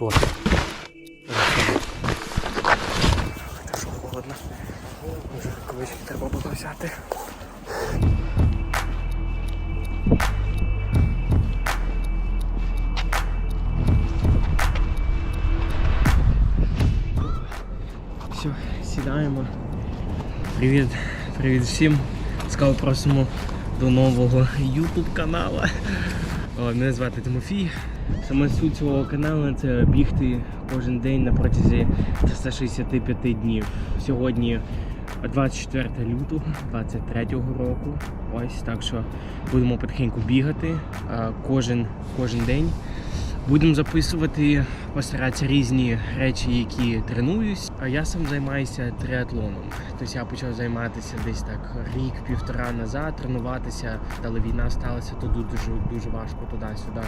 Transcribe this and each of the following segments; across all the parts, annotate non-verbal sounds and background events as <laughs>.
Та що холодно. Може рукавички треба було взяти. Все, сідаємо. Привіт, привіт всім. Скаво просимо до нового YouTube каналу. Мене звати Тимофій. Саме суть цього каналу це бігти кожен день на протязі 365 днів. Сьогодні 24 лютого 23 року. Ось так що будемо потихеньку бігати кожен, кожен день. Будемо записувати, постаратися різні речі, які тренуюсь. А я сам займаюся триатлоном. Тобто я почав займатися десь так рік-півтора назад, тренуватися, але війна сталася, то дуже дуже важко туди-сюди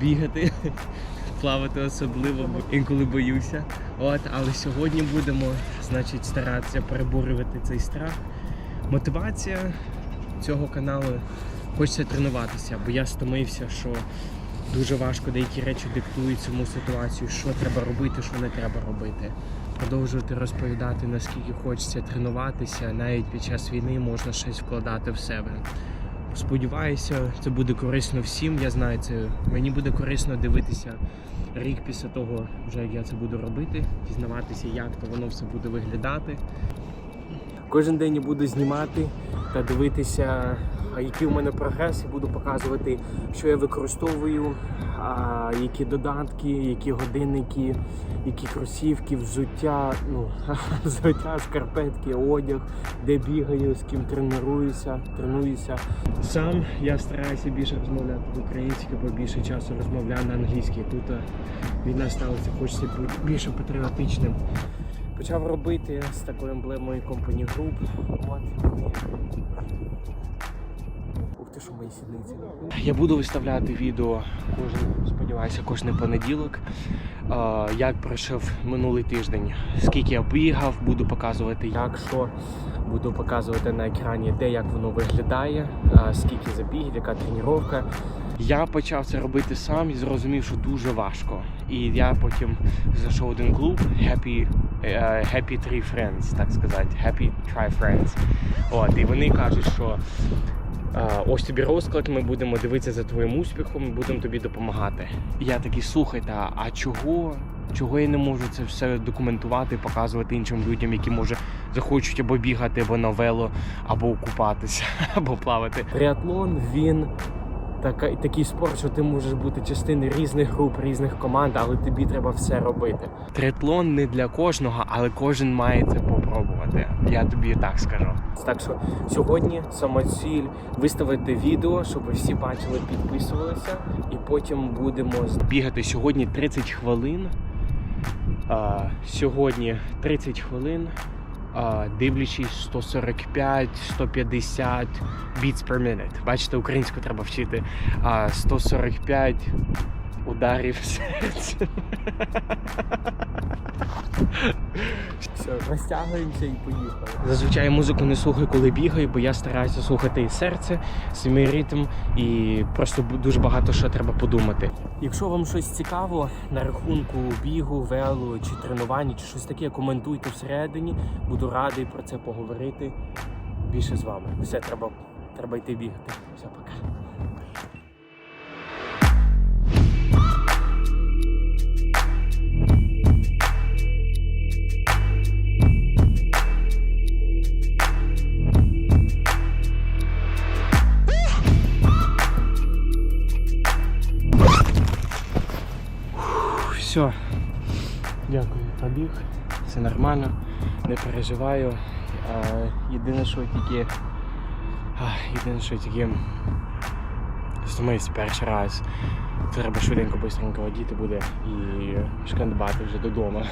бігати, <laughs> плавати особливо, бо інколи боюся. От, але сьогодні будемо, значить, старатися переборювати цей страх. Мотивація цього каналу хочеться тренуватися, бо я стомився, що дуже важко деякі речі диктують саму ситуацію, що треба робити, що не треба робити. Продовжувати розповідати, наскільки хочеться тренуватися, навіть під час війни можна щось вкладати в себе. Сподіваюся, це буде корисно всім. Я знаю, це мені буде корисно дивитися рік після того, вже як я це буду робити, дізнаватися, як то воно все буде виглядати. Кожен день я буду знімати та дивитися, який у мене прогрес, і буду показувати, що я використовую, які додатки, які годинники, які кросівки, взуття, ну, <laughs> взуття, шкарпетки, одяг, де бігаю, з ким тренуюся, тренуюся. Сам я стараюся більше розмовляти українською, бо більше часу розмовляю на англійській. Тут е, війна сталася, хочеться бути більше патріотичним. Почав робити з такою емблемою компанії. От. Ух ти, що мої сідниці. Я буду виставляти відео кожен, сподіваюся, кожен понеділок. Як пройшов минулий тиждень, скільки я бігав, буду показувати, як що. Буду показувати на екрані, де як воно виглядає, скільки забігів, яка тренування. Я почав це робити сам і зрозумів, що дуже важко. І я потім знайшов один клуб Happy, е, Happy Tree Friends, так сказати, Happy Try Friends. От, і вони кажуть, що ось тобі розклад, ми будемо дивитися за твоїм успіхом, і будемо тобі допомагати. І я такий, слухайте, а- а чого? Чого я не можу це все документувати, показувати іншим людям, які може захочуть або бігати, або на вело, або купатися, <laughs> або плавати. Триатлон він така, такий спорт, що ти можеш бути частиною різних груп, різних команд, але тобі треба все робити. Триатлон не для кожного, але кожен має це попробувати. Я тобі так скажу. Так що сьогодні самоціль виставити відео, щоб ви всі бачили, підписувалися, і потім будемо бігати сьогодні 30 хвилин. А, сьогодні 30 хвилин. А, дивлячись 145, 150 beats per minute. Бачите, українську треба вчити. А, 145 ударів в серце. Все, розтягуємося і поїхали. Зазвичай музику не слухаю, коли бігаю, бо я стараюся слухати і серце, свій ритм, і просто дуже багато що треба подумати. Якщо вам щось цікаво на рахунку бігу, велу чи тренувань, чи щось таке, коментуйте всередині. Буду радий про це поговорити більше з вами. Все, треба, треба йти бігати. Все, пока. Все. Дякую, побіг. Все нормально, не переживаю. Єдине, що тільки. Єдине, що тільки. Стомився перший раз. Треба швиденько, бистренько водіти буде і шкандбати вже додому.